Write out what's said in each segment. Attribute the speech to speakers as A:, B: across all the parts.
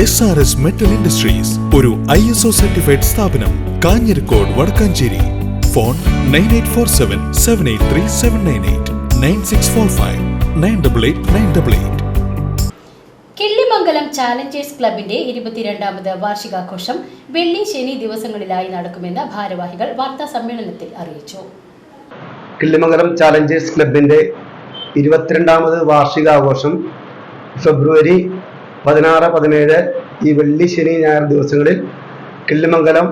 A: S R S metal industries ഒരു I S O certified സ്ഥാപനം Kanjirakode Vadakkanchery. Phone nine eight four seven seven eight three seven nine eight nine six four five nine double eight nine double eight
B: Killimangalam challengers ക്ലബിന്റെ ഇരുപത്തിരണ്ടാമത് വാർഷികാഘോഷം വെള്ളി ശനി ദിവസങ്ങളിലായി നടക്കുമെന്ന് ഭാരവാഹികൾ വാർത്താ സമ്മേളനത്തിൽ അറിയിച്ചു.
C: കിള്ളിമംഗലം ചാലഞ്ചേഴ്സ് ക്ലബിന്റെ ഇരുപത്തിരണ്ടാമത് വാർഷികാഘോഷം ഫെബ്രുവരി പതിനാറ് പതിനേഴ് ഈ വെള്ളി ശനി ഞായർ ദിവസങ്ങളിൽ കിള്ളിമംഗലം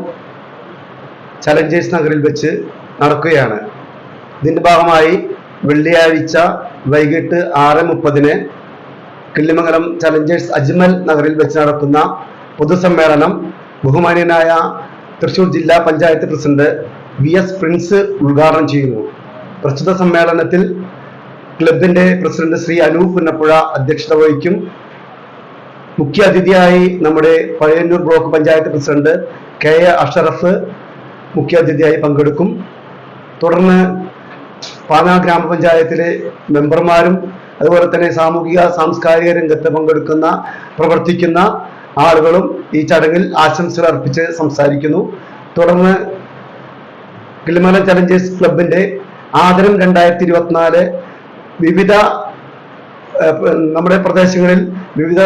C: ചലഞ്ചേഴ്സ് നഗറിൽ വെച്ച് നടക്കുകയാണ്. ഇതിന്റെ ഭാഗമായി വെള്ളിയാഴ്ച വൈകിട്ട് ആറ് മുപ്പതിന് കിള്ളിമംഗലം ചലഞ്ചേഴ്സ് അജ്മൽ നഗറിൽ വെച്ച് നടക്കുന്ന പൊതുസമ്മേളനം ബഹുമാന്യനായ തൃശൂർ ജില്ലാ panchayat president V S Prince ഉദ്ഘാടനം ചെയ്യുന്നു. പ്രസ്തുത സമ്മേളനത്തിൽ ക്ലബിന്റെ പ്രസിഡന്റ് ശ്രീ അനൂപ് പുന്നപ്പുഴ അധ്യക്ഷത വഹിക്കും. മുഖ്യ അതിഥിയായി നമ്മുടെ Pazhayannur block panchayat president K A Ashraf മുഖ്യ അതിഥിയായി പങ്കെടുക്കും. തുടർന്ന് പാലാ ഗ്രാമപഞ്ചായത്തിലെ മെമ്പർമാരും അതുപോലെ തന്നെ സാമൂഹിക സാംസ്കാരിക രംഗത്ത് പങ്കെടുക്കുന്ന പ്രവർത്തിക്കുന്ന ആളുകളും ഈ ചടങ്ങിൽ ആശംസകൾ അർപ്പിച്ച് സംസാരിക്കുന്നു. തുടർന്ന് കിളിമല ചലഞ്ചേഴ്സ് ക്ലബിന്റെ ആദരം രണ്ടായിരത്തി ഇരുപത്തിനാല് വിവിധ നമ്മുടെ പ്രദേശങ്ങളിൽ വിവിധ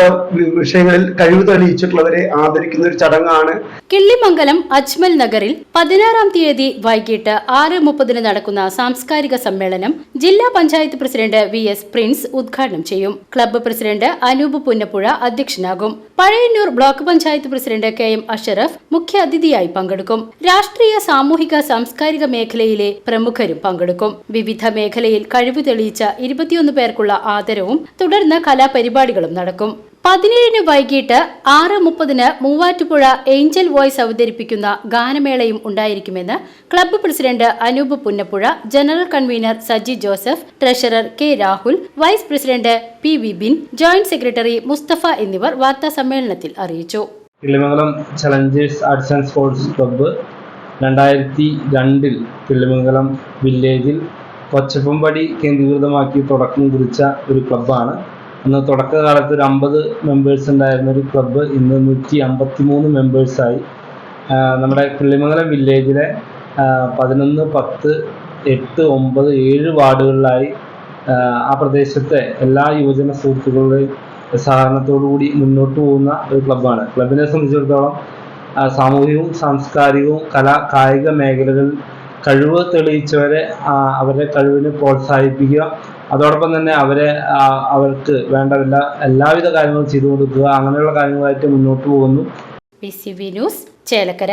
C: വിഷയങ്ങളിൽ കഴിവ് തെളിയിച്ചിട്ടുള്ളവരെ ആദരിക്കുന്ന ഒരു ചടങ്ങാണ്.
B: കിള്ളിമംഗലം അജ്മൽ നഗറിൽ പതിനാറാം തീയതി വൈകിട്ട് ആറ് മുപ്പതിന് നടക്കുന്ന സാംസ്കാരിക സമ്മേളനം ജില്ലാ panchayat president V S Prince ഉദ്ഘാടനം ചെയ്യും. Club president Anoop Punnappuzha അധ്യക്ഷനാകും. Pazhayannur block panchayat president K M Ashraf മുഖ്യാതിഥിയായി പങ്കെടുക്കും. രാഷ്ട്രീയ സാമൂഹിക സാംസ്കാരിക മേഖലയിലെ പ്രമുഖരും പങ്കെടുക്കും. വിവിധ മേഖലയിൽ കഴിവ് തെളിയിച്ച ഇരുപത്തിയൊന്ന് പേർക്കുള്ള ആദരവും തുടർന്ന് കലാപരിപാടികളും നടക്കും. പതിനേഴിന് വൈകിട്ട് ആറ് മുപ്പതിന് മൂവാറ്റുപുഴ ഏഞ്ചൽ വോയ്സ് അവതരിപ്പിക്കുന്ന ഗാനമേളയും ഉണ്ടായിരിക്കുമെന്ന് club president Anoop Punnappuzha general convener Saji Joseph treasurer K Rahul vice president P V Bin joint secretary Musthafa എന്നിവർ വാർത്താ സമ്മേളനത്തിൽ അറിയിച്ചു.
D: Killimangalam challengers arts and sports club രണ്ടായിരത്തി രണ്ടിൽ കിള്ളിമംഗലം വില്ലേജിൽ കൊച്ചപ്പമ്പടി കേന്ദ്രീകൃതമാക്കി തുടക്കം കുറിച്ച ഒരു ക്ലബ്ബാണ് അന്ന് തുടക്കകാലത്ത് ഒരു അമ്പത് മെമ്പേഴ്സ് ഉണ്ടായിരുന്ന ഒരു ക്ലബ്ബ് ഇന്ന് നൂറ്റി അമ്പത്തി മൂന്ന് മെമ്പേഴ്സായി നമ്മുടെ കിള്ളിമംഗലം വില്ലേജിലെ പതിനൊന്ന് പത്ത് എട്ട് ഒമ്പത് ഏഴ് വാർഡുകളിലായി ആ, പ്രദേശത്തെ എല്ലാ യുവജന സുഹൃത്തുക്കളുടെയും സഹകരണത്തോടു കൂടി മുന്നോട്ട് പോകുന്ന ഒരു ക്ലബ്ബാണ് ക്ലബിനെ സംബന്ധിച്ചിടത്തോളം സാമൂഹികവും സാംസ്കാരികവും കലാ കായിക മേഖലകളിൽ കഴിവ് തെളിയിച്ചവരെ അവരുടെ കഴിവിനെ പ്രോത്സാഹിപ്പിക്കുക അതോടൊപ്പം തന്നെ അവരെ അവർക്ക് വേണ്ട എല്ലാ എല്ലാവിധ കാര്യങ്ങളും ചെയ്തു കൊടുക്കുക അങ്ങനെയുള്ള കാര്യങ്ങളായിട്ട് മുന്നോട്ട് പോകുന്നു.
B: ന്യൂസ് ചേലക്കര.